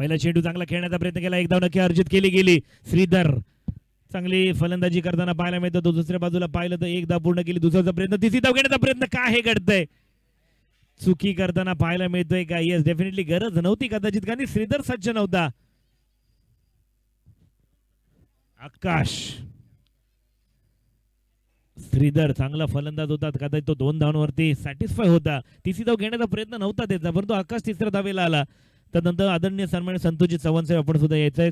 पहिला चेंडू चांगला खेळण्याचा प्रयत्न केला. एकदा नक्की अर्जित केली गेली. श्रीधर चांगली फलंदाजी करताना पाहायला मिळतं. तो दुसऱ्या बाजूला पाहिलं तर एकदा पूर्ण केली. दुसऱ्याचा प्रयत्न तिसरी धाव घेण्याचा प्रयत्न काय हे घडतंय? चुकी करताना पाहायला मिळतोय का? येस डेफिनेटली गरज नव्हती कदाचित कारण श्रीधर सज्ज नव्हता. आकाश. श्रीधर चांगला फलंदाज होता. कदाचित तो दोन धावांवरती सॅटिस्फाय होता. तिसरी धाव घेण्याचा प्रयत्न नव्हता त्याचा परंतु आकाश तिसऱ्या धावेला आला. त्यानंतर आदरणीय सन्मान संतोषित चव्हाण साहेब आपण सुद्धा यायचंय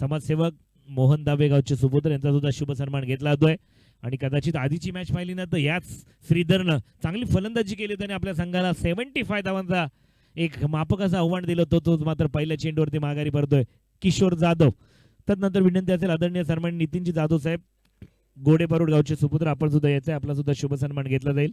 समाजसेवक मोहन दाबेगावचे सुपुत्र यांचा सुद्धा शुभ सन्मान घेतला जातोय. आणि कदाचित आधीची मॅच पाहिली ना तर याच श्रीधरनं चांगली फलंदाजी केली त्याने आपल्या संघाला सेव्हन्टी फाय धावांचा एक मापक असं आव्हान दिलं तो तोच मात्र पहिल्या चेंडूवरती माघारी पडतोय. किशोर जाधव. तदनंतर विनंती असेल आदरणीय सन्मान नितीनजी जाधव साहेब गोडे परोड गावचे सुपुत्र आपण सुद्धा यायचंय. आपला सुद्धा शुभ सन्मान घेतला जाईल.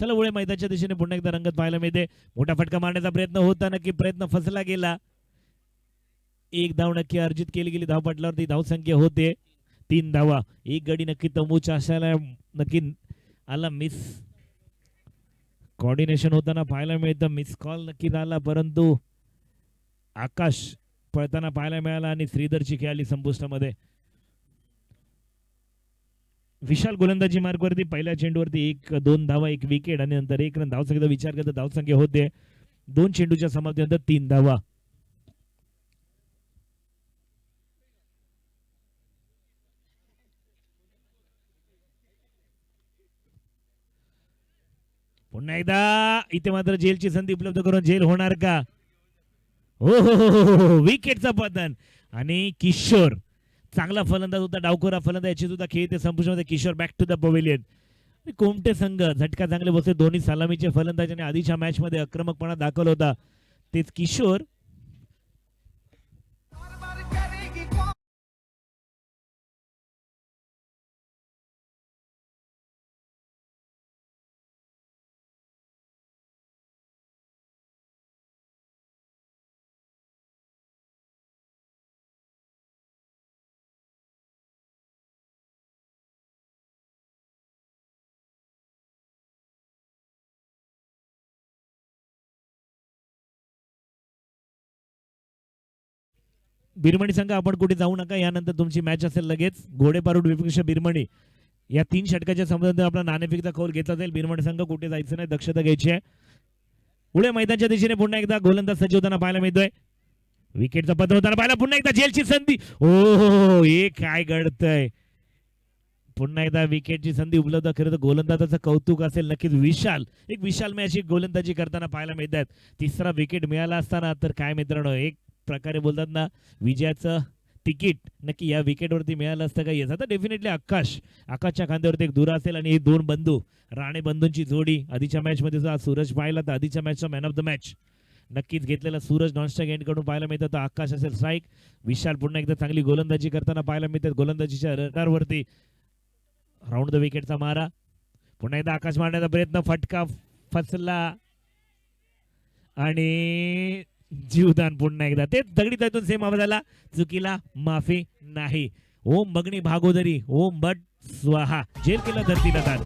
चला उळे मैदानाच्या दिशेने पुन्हा एकदा रंगत पाहायला मिळते. मोठा फटका मारण्याचा प्रयत्न होता नक्की प्रयत्न फसला गेला. एक धाव नक्की अर्जित केली गेली धावपटल्यावरती धावसंख्या होते. तीन धावा एक गडी नक्की तंबूच्या अशाला नक्की आला मिस कॉर्डिनेशन होताना पाहायला मिळतं मिस कॉल नक्की झाला परंतु आकाश पळताना पाहायला मिळाला आणि श्रीधरची खेळाली संपुष्टामध्ये. विशाल गोलंदाजी मार्गवरती पहिल्या चेंडूवरती एक दोन धावा एक विकेट आणि नंतर एक रन धावसंख्येचा विचार करता धावसंख्या होते. दोन चेंडूच्या समाप्तीनंतर तीन धावा. पुन्हा एकदा इथे मात्र जेलची संधी उपलब्ध करून जेल होणार का? हो हो हो हो, हो, हो, हो, हो विकेटचं पतन. आणि किशोर. चांगला फलंदाज होता डावखोरा फलंदाज याची सुद्धा खेळ ते संपुष्टामध्ये. Kishor back to the pavilion कोमटे संघ झटका चांगले बसले. दोन्ही सलामीचे फलंदाज आणि आधीच्या मॅचमध्ये आक्रमकपणा दाखवला होता. तेच किशोर बिरमणी संघ आपण कुठे जाऊ नका यानंतर तुमची मॅच असेल लगेच. घोडेपारूड विपक्ष बिरमणी. या तीन षटकाच्या संबंधात आपला नाणेफेकचा कौल घेतला जाईल. बिरमणी संघ कुठे जायचं नाही दक्षता घ्यायची आहे. पुढे मैदानच्या दिशेने पुन्हा एकदा गोलंदाज सज्ज होताना पाहायला मिळतोय. विकेटचा पत्र होताना पाहायला पुन्हा एकदा जेलची संधी. ओ हो, हो, हे काय घडतंय? पुन्हा एकदा विकेटची संधी उपलब्ध खरं तर गोलंदाजाचं कौतुक असेल नक्कीच विशाल. एक विशाल मॅच गोलंदाजी करताना पाहायला मिळतात. तिसरा विकेट मिळाला असताना तर काय मित्रांनो एक प्रकारे बोलतात ना विजयाचं तिकीट नक्की या विकेटवरती मिळालं असतं का? याचा तर डेफिनेटली आकाश. आकाशच्या खांद्यावरती एक दूर असेल आणि हे दोन बंधू राणे बंधूंची जोडी. आधीच्या मॅचमध्ये सुद्धा सूरज पाहिला तर आधीच्या मॅचचा मॅन ऑफ द मॅच नक्कीच घेतलेला सूरज नॉनस्टॉक एंडकडून पाहायला मिळतं. तर आकाश असेल स्ट्राईक विशाल पुन्हा एकदा चांगली गोलंदाजी करताना पाहायला मिळतात. गोलंदाजीच्या रडारवरती राऊंड द विकेटचा मारा. पुन्हा एकदा आकाश मारण्याचा प्रयत्न. फटका फसला. आणि जीवदान पुन्हा एकदा. ते दगडी त्यातून सेम आवाजाला चुकीला माफी नाही. ओम बगणी भागोदरी ओम बट स्वाहा. जेल केलं धरतीला दाद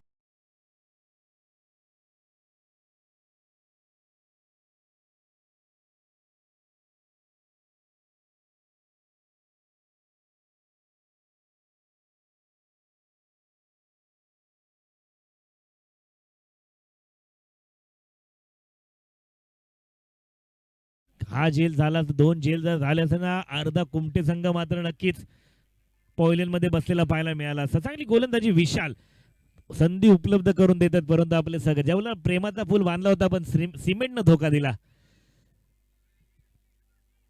हा जेल झाला तर दोन जेल जर झाले असं ना अर्धा कुमटे संघ मात्र नक्कीच मध्ये बसलेला पाहायला मिळाला असं चांगली गोलंदाजी विशाल. संधी उपलब्ध करून देतात परंतु आपले सगळं. ज्यावेळेला प्रेमाचा पूल बांधला होता पण सिमेंटनं धोका दिला.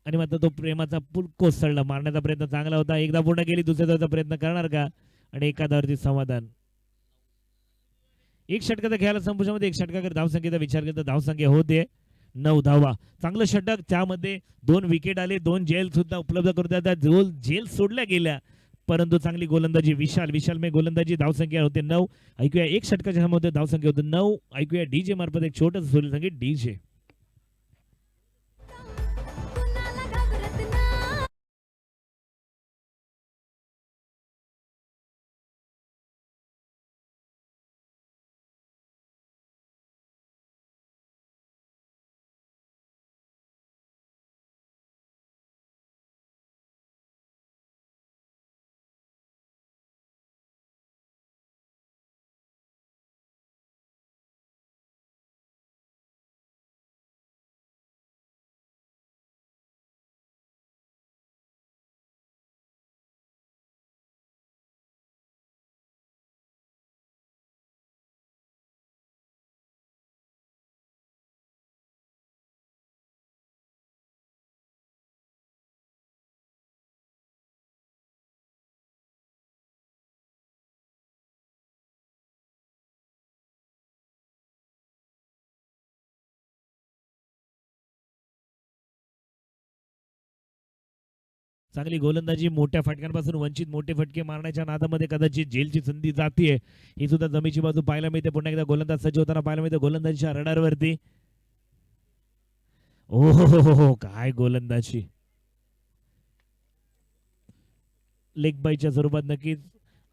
आणि मात्र तो प्रेमाचा पूल कोसळला. मारण्याचा प्रयत्न चांगला होता. एकदा पूर्ण गेली दुसऱ्या प्रयत्न करणार का? आणि एखाद्यावरती समाधान. एक षटकाचा खेळाला संपुष्टामध्ये एक षटकाकडे धावसंख्येचा विचार करता धावसंख्या होते. नऊ धावा. चांगलं षटक. त्यामध्ये दोन विकेट आले दोन जेल सुद्धा उपलब्ध करून देतात. जो जेल सोडल्या गेल्या. परंतु चांगली गोलंदाजी विशाल विशाल मे गोलंदाजी. धावसंख्या होते नऊ. ऐकूया एक षटकाच्या मध्ये धावसंख्या होते नऊ. ऐकूया डीजे मार्फत एक छोटं संगीत. डीजे चांगली गोलंदाजी मोठ्या फटक्यांपासून वंचित मोठे फटके मारण्याच्या नादामध्ये कदाचित जेलची संधी जातीये. ही सुद्धा जमीची बाजू पाहायला मिळते. पुन्हा एकदा गोलंदाज सज्ज होताना पाहायला मिळते गोलंदाजीच्या रडारवरती. ओ हो हो हो काय गोलंदाजी. लेग बाईच्या स्वरूपात नक्कीच.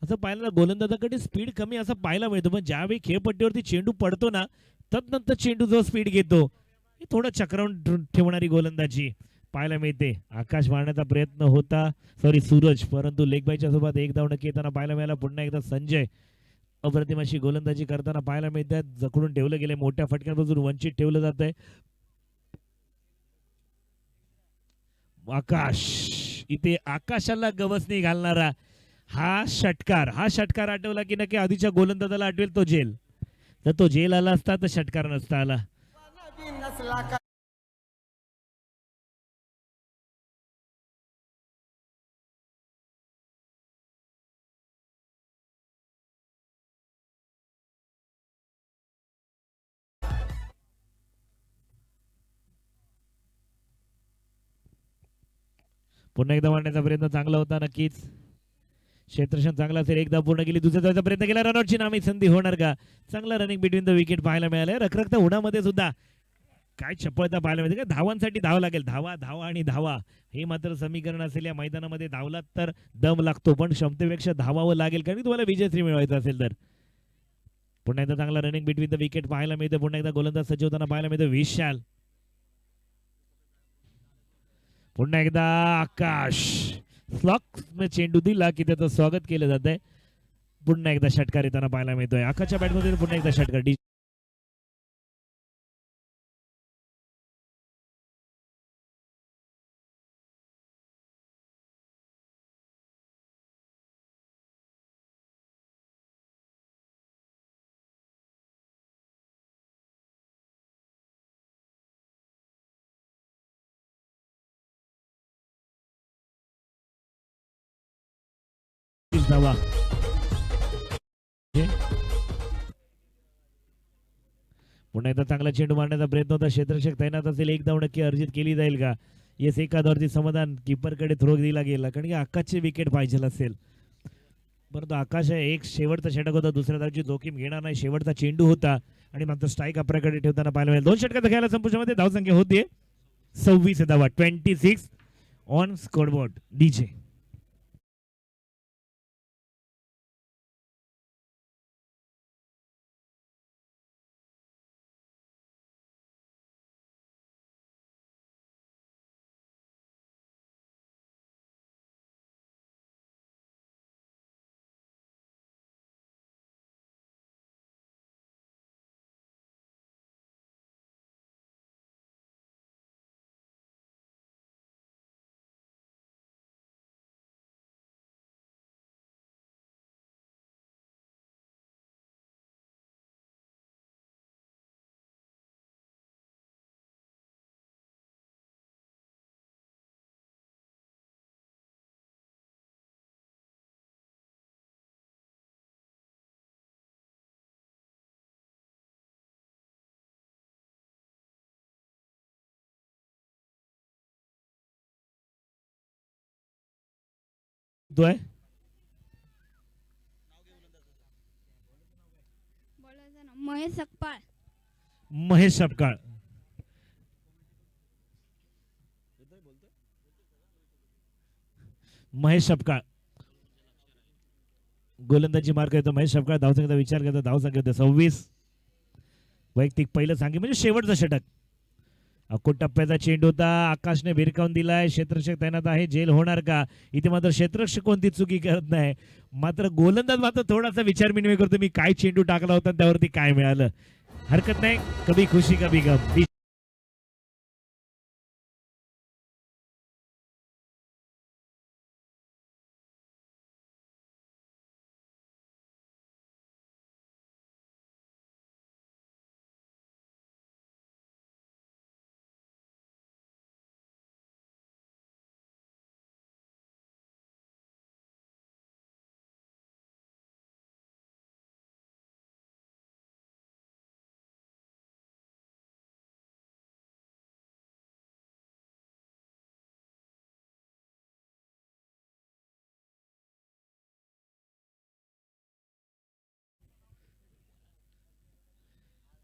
असं पाहिलं गोलंदाजाकडे स्पीड कमी असं पाहायला मिळतो. पण ज्यावेळी खेळपट्टीवरती चेंडू पडतो ना तदनंतर चेंडू जो स्पीड घेतो थोडं चक्रावून ठेवणारी गोलंदाजी. पाहायला मिळते. आकाश मारण्याचा प्रयत्न होता. सॉरी सूरज. परंतु लेखबाईच्या सोबत एक धाव येताना पाहायला मिळाला. पुन्हा एकदा संजय अप्रतिम अशी गोलंदाजी करताना पाहायला मिळते जखडून ठेवलं गेले मोठ्या फटक्यांपासून वंचित ठेवलं जात आहे आकाश. इथे आकाशाला गवसणी घालणारा हा षटकार. हा षटकार आठवला की नक्की आधीच्या गोलंदाजाला आठवेल तो जेल. तर तो जेल आला असता तर षटकार नसता आला. पुन्हा एकदा मारण्याचा प्रयत्न चांगला होता नक्कीच. क्षेत्रक्षण चांगला असेल एकदा पूर्ण केली दुसऱ्या जवळचा प्रयत्न केला रनआउटची नामी संधी होणार का? चांगला रनिंग बिटवीन द विकेट पाहायला मिळालं रखरखता उन्हामध्ये सुद्धा काय चपळता पाहायला मिळते का? धावांसाठी धाव लागेल. धावा धावा आणि धावा. हे मात्र समीकरण असेल या मैदानामध्ये धावलात तर दम लागतो पण क्षमतेपेक्षा धावावं लागेल कारण तुम्हाला विजयश्री मिळवायचं असेल तर. पुन्हा एकदा चांगला रनिंग बिटवीन द विकेट पाहायला मिळतं पुन्हा एकदा गोलंदाज सज्ज होताना पाहायला मिळतं विशाल. पुन्हा एकदा आकाश. स्लॉक चेंडू दिला की त्याचं स्वागत केलं जात आहे पुन्हा एकदा षटकार येताना पाहायला मिळतोय. आकाशच्या बॅटमध्ये पुन्हा एकदा षटकार. डी धावा पुन्हा एकदा चांगला चेंडू मारण्याचा प्रयत्न होता. क्षेत्रक्षक तैनात असेल एक धाव नक्की अर्जित केली जाईल का? येस एकादवरती समाधान. किपरकडे थ्रो दिला गेला. कारण की आकाशचे विकेट पाहिजे असेल. परंतु आकाश एक शेवटचा षटक होता. दुसऱ्या धावची जोखीम घेणार नाही. शेवटचा चेंडू होता. आणि मात्र स्ट्राईक आपल्याकडे ठेवताना पाहायला मिळेल. दोन षटकात खेळायला संपुष्टामध्ये धावसंख्या होते सव्वीस धावा twenty six on scoreboard DJ आहे महेश सकपाळ महेश सपकाळ. महेश सपकाळ. गोलंदाजी मार्क येतो महेश सपकाळ धावसंख्येचा विचार करतो धावसंख्या सव्वीस. वैयक्तिक पहिलं सांगे म्हणजे शेवटचं षटक. अकोट टप्प्याचा चेंडू होता. आकाशने भिरकावून दिलाय. क्षेत्रक्षक तैनात आहे. जेल होणार का? इथे मात्र क्षेत्रक्षक कोणती चुकी करत नाही. मात्र गोलंदाज मात्र थोडासा विचार विनिमय करतो. मी काय चेंडू टाकला होता त्यावरती काय मिळालं? हरकत नाही. कभी खुशी कभी गम.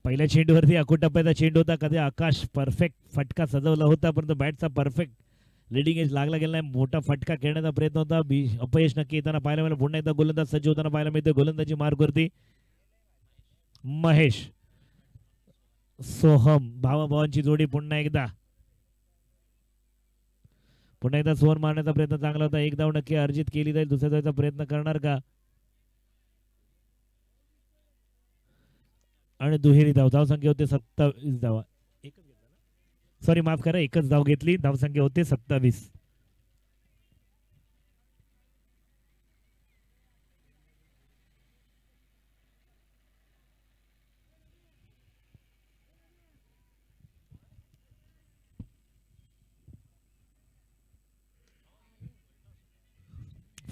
पहिल्या चेंडूवरती अकोटप्प्याचा चेंडू होता. कधी आकाश परफेक्ट फटका सजवला होता परंतु बॅटचा परफेक्ट लिडिंग एज लागला गेला नाही. मोठा फटका खेळण्याचा प्रयत्न होता. बी अपयश नक्की येताना पाहायला मिळालं. पुन्हा एकदा गोलंदाज सज्ज होताना पाहायला मिळते गोलंदाजी मार्गवरती महेश सोहम भावाभावांची जोडी पुन्हा एकदा. पुन्हा एकदा सोहन मारण्याचा प्रयत्न चांगला होता. एक धाव नक्की अर्जित केली जाईल. दुसऱ्या जायचा प्रयत्न करणार का? आणि दुहेरी धाव. धावसंख्या होते सत्तावीस धावा. सॉरी माफ करा एकच धाव घेतली. धावसंख्या होते सत्तावीस.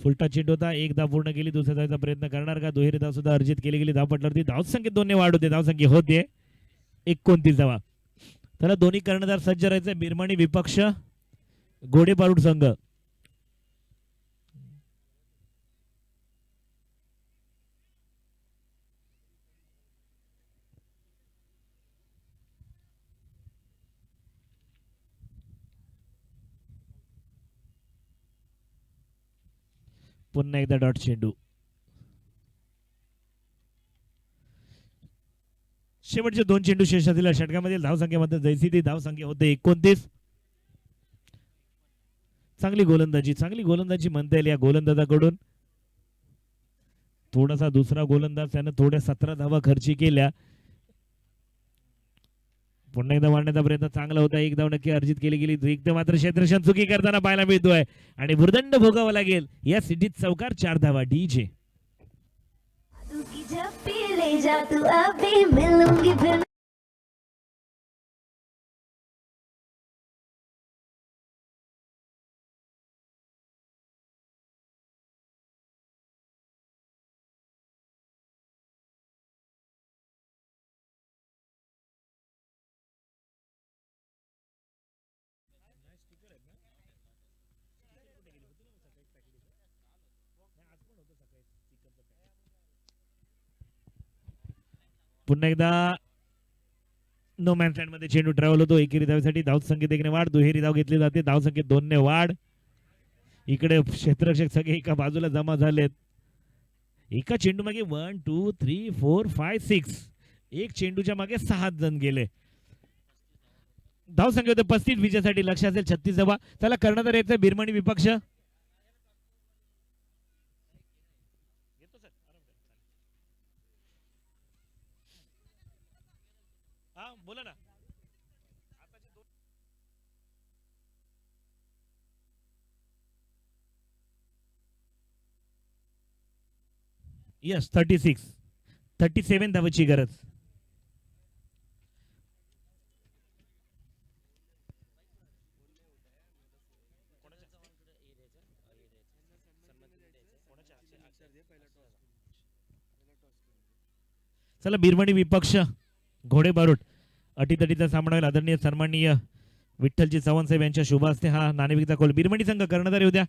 फुलटा चेंडू होता. एक धाव पूर्ण केली दुसऱ्या जायचा प्रयत्न करणार का? दुहेरी धाव सुद्धा अर्जित केली गेली. धाव पटल्यावरती धावसंख्येत दोन्ही वाढ होते धावसंख्या होते एकोणतीस धावा. त्याला दोन्ही कर्णधार सज्ज राहायचे बिरमाणी विपक्ष घोडे संघ. पुन्हा एकदा डॉट चेंडू. शेवटचे दोन चेंडू शेषातील षटकामधील धावसंख्येमध्ये जैसी ती धावसंख्या होते एकोणतीस. चांगली गोलंदाजी चांगली गोलंदाजी म्हणता येईल या गोलंदाजाकडून. थोडासा दुसरा गोलंदाज त्यानं थोड्या सतरा धावा खर्ची केल्या. पुन्हा एकदा मांडण्याचा प्रयत्न चांगला होता. एक धाव नक्की अर्जित केली गेली. एकदा मात्र क्षेत्रक्षण चुकी करताना पाहायला मिळतोय. आणि भुर्दंड भोगावा लागेल. या सिटीत चौकार चार धावा डी जे पुन्हा एकदा नो मॅन लँडमध्ये चेंडू ट्रॅव्हल होतो. एकेरी धावेसाठी धाव संख्येत एकने वाढ. दुहेरी धाव घेतली जाते. धाव संख्येत दोनने वाढ. इकडे क्षेत्ररक्षक सगळे एका बाजूला जमा झालेत. एका चेंडू मागे one two three four five six एक चेंडूच्या मागे सहा जण गेले. धाव संख्या होते. पस्तीस विजयासाठी लक्ष असेल. छत्तीस धावा त्याला कर्णधार यायचं बिरमणी विपक्ष. बोला ना. Yes thirty six thirty seven धावाची गरज. चला बिरमणी विपक्ष घोडे बारूट अटीतटीचा सामना होईल. आदरणीय सन्माननीय विठ्ठलजी चव्हाण साहेब यांच्या शुभ हा नाणेफेकीचा कोल. बिरमणी संघ कर्णधार येऊ द्या.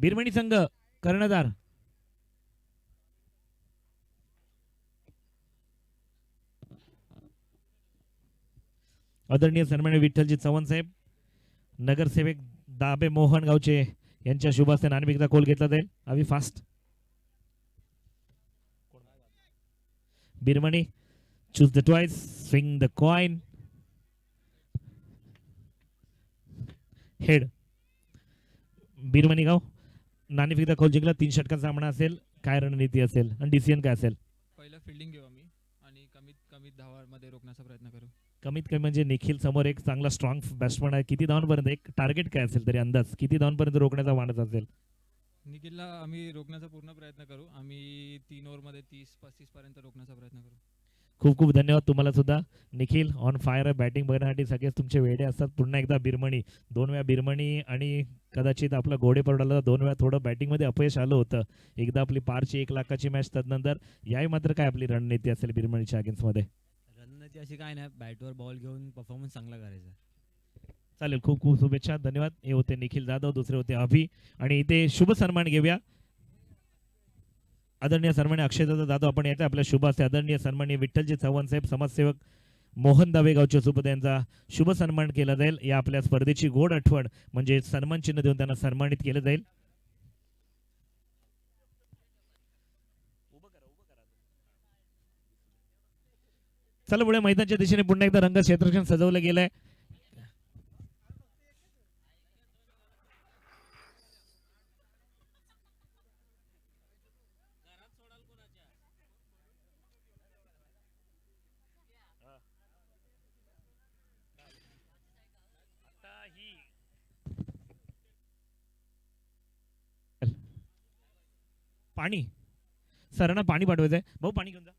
बिरमणी संघ कर्णधार. आदरणीय सन्मान्य विठ्ठलजी चव्हाण साहेब नगरसेवक दाबे मोहन गावचे यांच्या शुभास्ते हस्ते कोल घेतला जाईल. आम्ही fast Birmani, choose the twice, swing the coin. Head. Birmani गाव नाणेफेकीचा खोल जिंकला. तीन षटकांचा सामना असेल. काय रणनीती असेल? आणि डिसिजन काय असेल? पहिलं फिल्डिंग घेऊ आम्ही. आणि कमीत कमी धावामध्ये रोखण्याचा प्रयत्न करू. कमीत कमी म्हणजे निखिल समोर एक चांगला स्ट्रॉंग बॅट्समन आहे. किती धावांपर्यंत? एक टार्गेट काय असेल तरी अंदाज? किती धावांपर्यंत रोखण्याचा मानस असेल? निखिलला आम्ही रोखण्याचा पूर्ण प्रयत्न करू. आम्ही तीन ओव्हरमध्ये तीस पस्तीस पर्यंत रोखण्याचा प्रयत्न करू. खूप खूप धन्यवाद तुम्हाला सुद्धा. निखिल ऑन फायर बॅटिंग बघण्यासाठी सगळेच तुमचे वेडे असतात. पुन्हा एकदा बिरमणी. दोन वेळा बिरमणी आणि कदाचित आपला घोडे पडला दोन वेळा थोडं बॅटिंगमध्ये अपयश आलं होतं. एकदा आपली पारची एक लाखाची मॅच तदनंतर याही मात्र काय आपली रणनीती असेल बिरमणीच्या अगेन्स्टमध्ये रणनीती अशी काय नाही बॅटवर बॉल घेऊन परफॉर्मन्स चांगला करायचा. चालेल खूप खूप शुभेच्छा. धन्यवाद. हे होते निखिल जाधव दुसरे होते अभि. आणि इथे शुभ सन्मान घेऊया. आदरणीय सन्मान्य अक्षयदादा जाधव आपण येते आपल्या शुभ असते आदरणीय सन्मान्य विठ्ठलजी चव्हाण साहेब समाजसेवक मोहन दावे गावचे सुपद यांचा शुभ सन्मान केला जाईल. या आपल्या स्पर्धेची गोड आठवण म्हणजे सन्मान चिन्ह देऊन त्यांना सन्मानित केलं जाईल. चला पुढे मैदानच्या दिशेने पुन्हा एकदा रंग क्षेत्रक्षण सजवलं गेलंय. पाणी. सरांना पाणी पाठवायचंय. भाऊ पाणी घेऊन जा.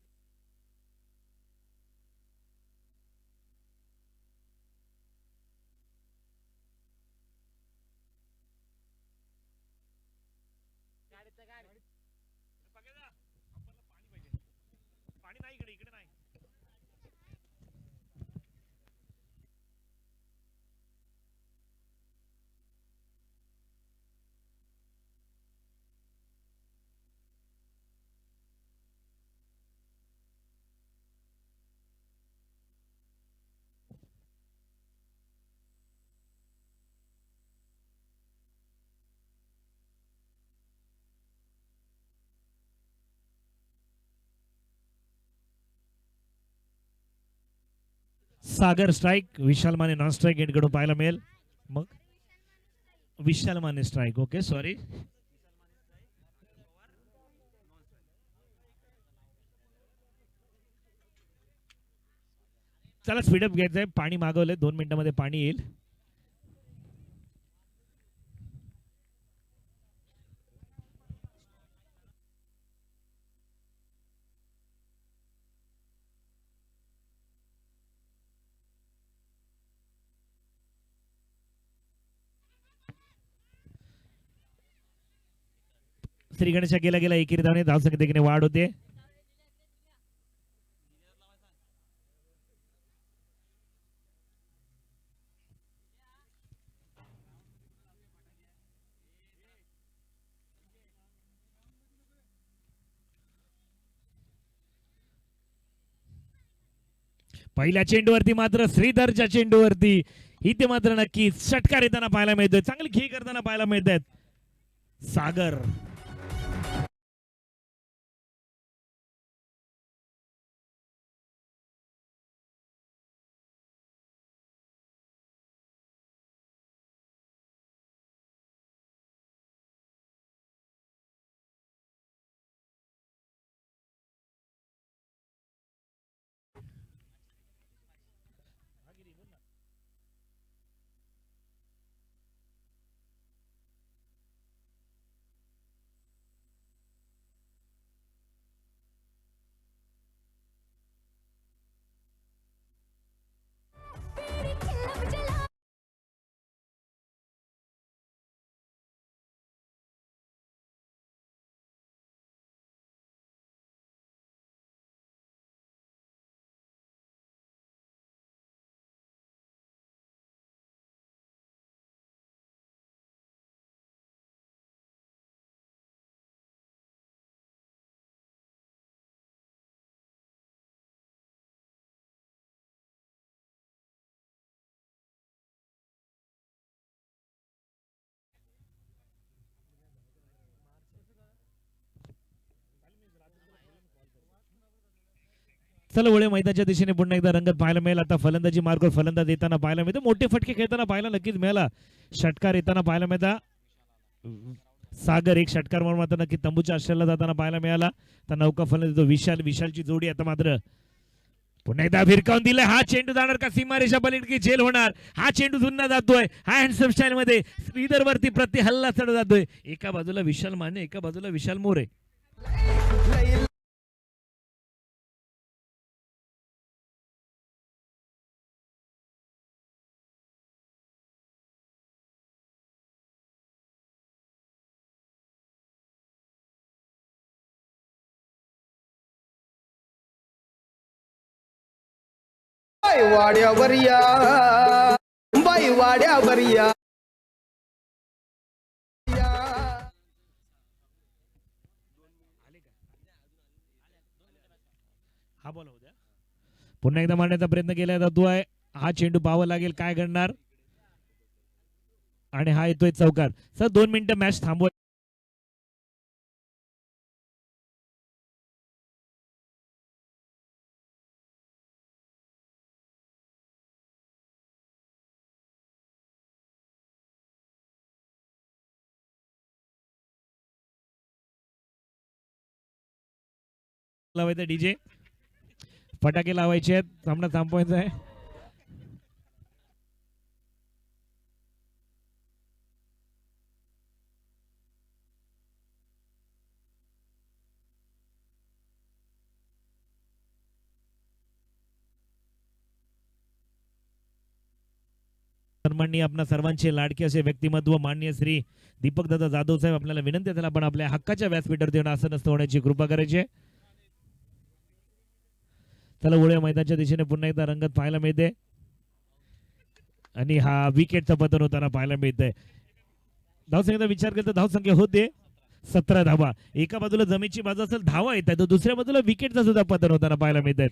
Sagar strike Vishal Mane non strike यांच्याकडून पाहायला मिळेल. मग? Vishal Mane strike okay sorry चला स्पीडअप घ्यायचंय. पाणी मागवलंय. दोन मिनिटांमध्ये पाणी येईल. श्री गणेशा गेला गेला एकेरी धावणे धावसंख्येने वाढ होते. पहिल्या चेंडूवरती मात्र श्रीधरच्या चेंडूवरती. इथे मात्र नक्की षटकार येताना पाहायला मिळतोय. चांगली खेळ करताना पाहायला मिळत आहेत सागर. चलवळे मैदानाच्या दिशेने पुन्हा एकदा रंगत पाहायला मिळेल. आता फलंदाजी मार्गवर फलंदाज येताना पाहायला मिळतं. मोठे फटके खेळताना पाहायला नक्कीच मिळाला. षटकार येताना पाहायला मिळता. सागर एक षटकार मारून मात्र नक्की तंबूच्या आश्रयाला जाताना पाहायला मिळाला. तर नौका फलंदाज विशाल विशालची जोडी आता मात्र पुन्हा एकदा भिरकावून दिलाय. हा चेंडू जाणार का सीमारेषा की जेल होणार? हा चेंडू जुन्ना जातोय. हा हँडसम स्टाईल मध्ये श्रीधर वरती प्रति हल्ला चढ जातोय. एका बाजूला विशाल माने एका बाजूला विशाल मोरे. बाई वाड्यावर या. बाई वाड्यावर या पुन्हा एकदा मारण्याचा प्रयत्न केला जातो आहे. हा चेंडू पाहावा लागेल काय घडणार? आणि हा येतोय चौकार. सर दोन मिनिटं मॅच थांबवत लावायचा डीजे. फटाके लावायचे आहेत. सामना थांबवायचा आहे. सन्माननीय आपणा सर्वांचे लाडके असे व्यक्तिमत्व मान्य श्री दीपक दादा जाधव साहेब आपल्याला विनंती आहे त्याला आपण आपल्या हक्काच्या व्यासपीठावर देऊन आसनस्थ होण्याची कृपा करायची आहे. त्याला उड्या मैदानच्या दिशेने पुन्हा एकदा रंगत पाहायला मिळते. आणि हा विकेटचं पतन होताना पाहायला मिळतंय. धावसंख्येचा विचार करता धावसंख्या होते. सतरा धावा. एका बाजूला जमीनची बाजू असेल धावा येत आहे. तर दुसऱ्या बाजूला विकेटचा सुद्धा पतन होताना पाहायला मिळत आहेत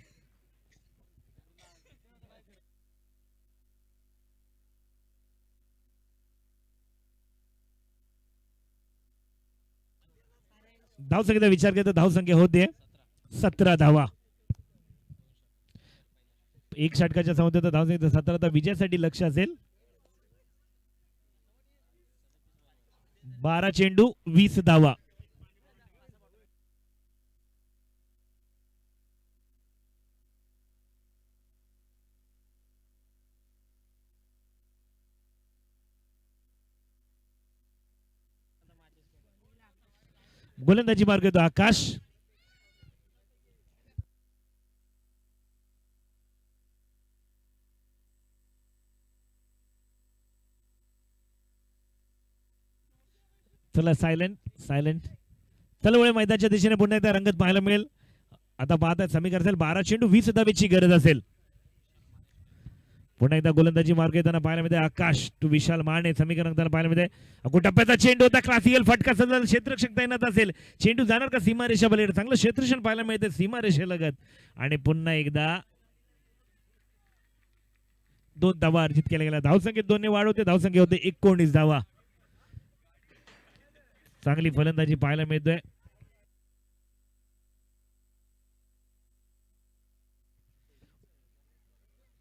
धावसंख्येचा विचार करता धावसंख्या होते. सतरा धावा. एक षटकाच्या समुद्रात धावसंख्या सतरा तर विजयासाठी लक्ष असेल. बारा चेंडू वीस धावा. गोलंदाजी मार्ग येतो आकाश. चला सायलेंट सायलेंट चला वळे मैदानाच्या दिशेने पुन्हा एकदा रंगत पाहायला मिळेल. आता पाहत आहेत समीकर असेल बारा चेंडू वीस धावेची गरज असेल. पुन्हा एकदा गोलंदाजी मार्ग येताना पाहायला मिळते आकाश टू विशाल माने समीकरण पाहायला मिळते अगो टप्प्याचा चेंडू होता क्लासिकल फटका सध्या क्षेत्रक्षक तैनात असेल. चेंडू जाणार का सीमारेषा बलेड चांगलं क्षेत्रक्षण पाहायला मिळते सीमारेषेलगत आणि पुन्हा एकदा दोन धावा अर्जित केल्या गेल्या. धावसंख्येत दोन्ही वाढ होते धावसंख्या होते एकोणीस धावा. चांगली फलंदाजी पाहायला मिळतोय.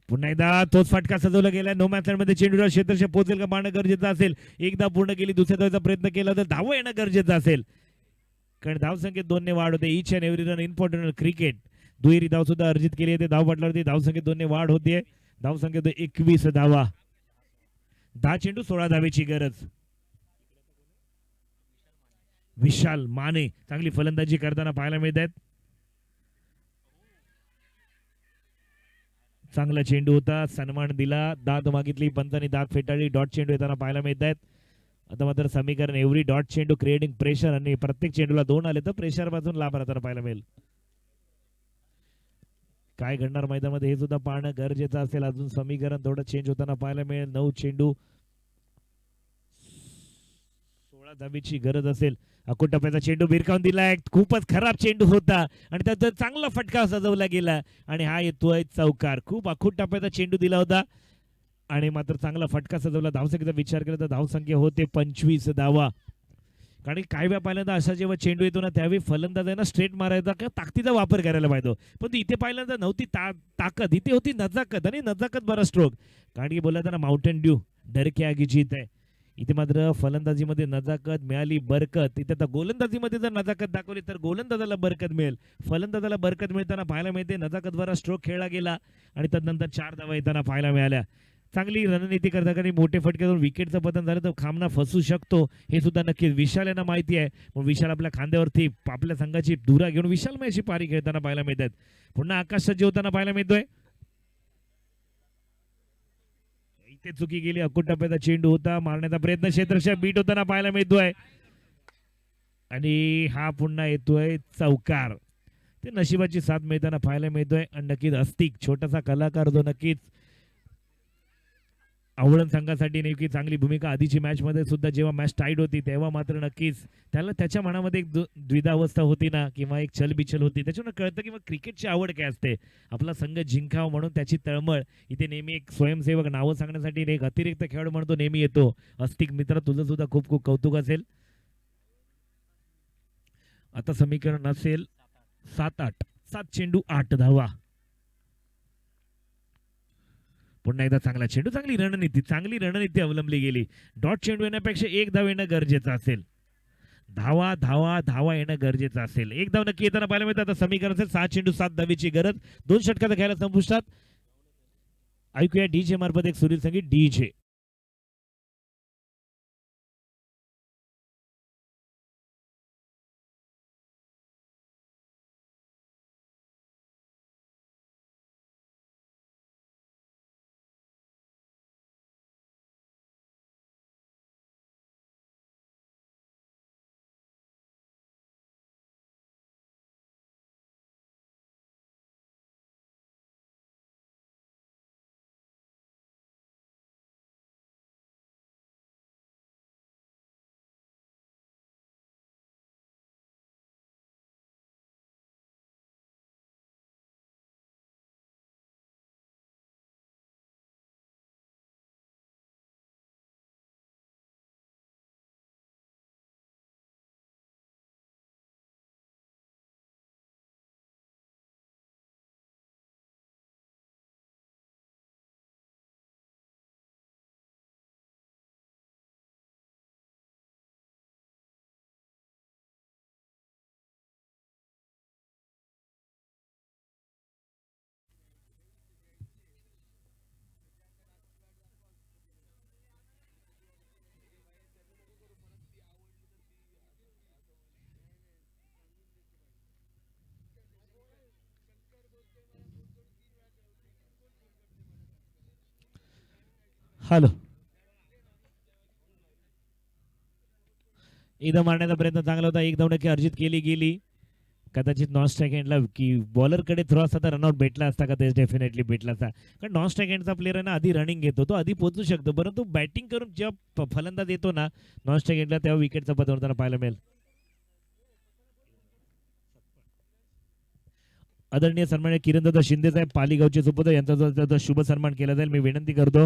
पुन्हा एकदा तोच फटका सजवला गेला. नो मध्ये चेंडूला क्षेत्रशः पोहोचेल का पाहणं गरजेचं असेल? एकदा पूर्ण केली दुसऱ्या धावाचा प्रयत्न केला तर धाव येणं गरजेचं असेल. कारण धावसंख्येत दोनने वाढ होते. Each and every run important cricket दुहेरी धाव सुद्धा अर्जित केली आहे. धाव पटल्यावरती धावसंख्येत दोनने वाढ होते धावसंख्येत एकवीस धावा. दहा चेंडू सोळा धावेची गरज. विशाल माने चांगली फलंदाजी करताना पाहायला मिळत आहेत चांगला चेंडू होता सन्मान दिला दाद मागितली पंतांनी दात फेटाळली डॉट चेंडू येताना पाहायला मिळत आहेत आता मात्र समीकरण एव्हरी डॉट चेंडू क्रिएटिंग प्रेशर आणि प्रत्येक चेंडूला दोन आले तर प्रेशरपासून लाभ राहताना पाहायला मिळेल. काय घडणार मैदानामध्ये हे सुद्धा पाहणं गरजेचं असेल. अजून समीकरण थोडं चेंज होताना पाहायला मिळेल. नऊ चेंडू सोळा धावीची गरज असेल. अकोट टप्प्याचा चेंडू भिरकावून दिलाय. खूपच खराब चेंडू होता. आणि त्याचा चांगला फटका सजवला गेला. आणि हा येतोय चौकार. खूप अखूट टप्प्याचा चेंडू दिला होता. आणि मात्र चांगला फटका सजवला. धावसंख्येचा विचार केला तर धावसंख्या होते पंचवीस धावा. कारण की काही वेळा पहिल्यांदा असा जेव्हा चेंडू येतो ना त्यावेळी फलंदाज आहे ना स्ट्रेट मारायचा किंवा ताकदीचा वापर करायला पाहिजे पण इथे पहिल्यांदा नव्हती ता ताकद. इथे होती नजाकत आणि नजाकत बरा स्ट्रोक कारण की बोलला ना माउंटेन ड्यू डर आगी जीत आहे इथे मात्र फलंदाजीमध्ये नजाकत मिळाली बरकत. इथे आता गोलंदाजीमध्ये जर नजाकत दाखवली तर गोलंदाजाला बरकत मिळेल. फलंदाजाला बरकत मिळताना पाहायला मिळते नजाकत स्ट्रोक खेळला गेला आणि त्यानंतर चार धावा येताना पाहायला मिळाल्या. चांगली रणनीती करता मोठे फटके जाऊन विकेटचं पतन झालं तर खामना फसू शकतो. हे सुद्धा नक्कीच विशाल यांना माहिती आहे. मग विशाल आपल्या खांद्यावरती आपल्या संघाची धुरा घेऊन विशालमय अशी पारी खेळताना पाहायला मिळतात. पुन्हा आकाश सज्ज होताना पाहायला मिळतोय. ते चुकी गेली. अकुट टप्प्याचा चेंडू होता. मारण्याचा प्रयत्न क्षेत्रशा बीट होताना पाहायला मिळतोय. आणि हा पुन्हा येतोय चौकार. ते नशिबाची साथ मिळताना पाहायला मिळतोय. आणि नक्कीच अस्तिक. छोटासा कलाकार जो नक्कीच आवळण संघासाठी नेमकी चांगली भूमिका. आधीची मॅचमध्ये सुद्धा जेव्हा मॅच टाईट होती तेव्हा मात्र नक्कीच त्याला त्याच्या मनामध्ये एक द्विधावस्था होती ना किंवा एक चलबिचल होती. त्याच्यानं कळतं की मग क्रिकेटची आवड काय असते? आपला संघ जिंकावा म्हणून त्याची तळमळ. इथे नेहमी एक स्वयंसेवक नावं सांगण्यासाठी एक अतिरिक्त खेळाडू म्हणून तो नेहमी येतो. अस्तिक मित्र तुझं सुद्धा खूप खूप कौतुक असेल. आता समीकरण असेल सात आठ. सात चेंडू आठ धावा. पुन्हा एकदा चांगला चेंडू चांगली रणनीती चांगली रणनीती अवलंबली गेली. डॉट चेंडू येण्यापेक्षा एक धाव येणं गरजेचं असेल. धावा धावा धावा येणं गरजेचं असेल. एक धाव नक्की येताना पाहायला मिळतं. आता समीकरण असेल सहा चेंडू सात धावीची गरज. दोन षटकाचा खेळायला संपुष्टात. ऐकूया डीजे मार्फत एक सुनील संगीत डीजे. हॅलो एकदा मारण्याचा प्रयत्न चांगला होता एक धावडकी अर्जित केली गेली कदाचित नॉन स्ट्राईक एंडला की बॉलरकडे थ्रो असता तर रनआउट भेटला असता का तेच डेफिनेटली भेटला असता कारण नॉन स्ट्राईक एंडचा प्लेअर आहे ना आधी रनिंग घेतो तो आधी पोचू शकतो परंतु बॅटिंग करून जेव्हा फलंदाज येतो ना नॉन स्ट्राईक एंडला तेव्हा विकेटचा पद होताना पाहायला मिळेल आदरणीय किरण किरणदादा शिंदे साहेब पालीगावचे सुपुत्र यांचा शुभ सन्मान केला जाईल मी विनंती करतो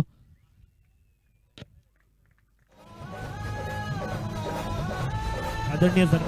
आदरणीय सन्मान्य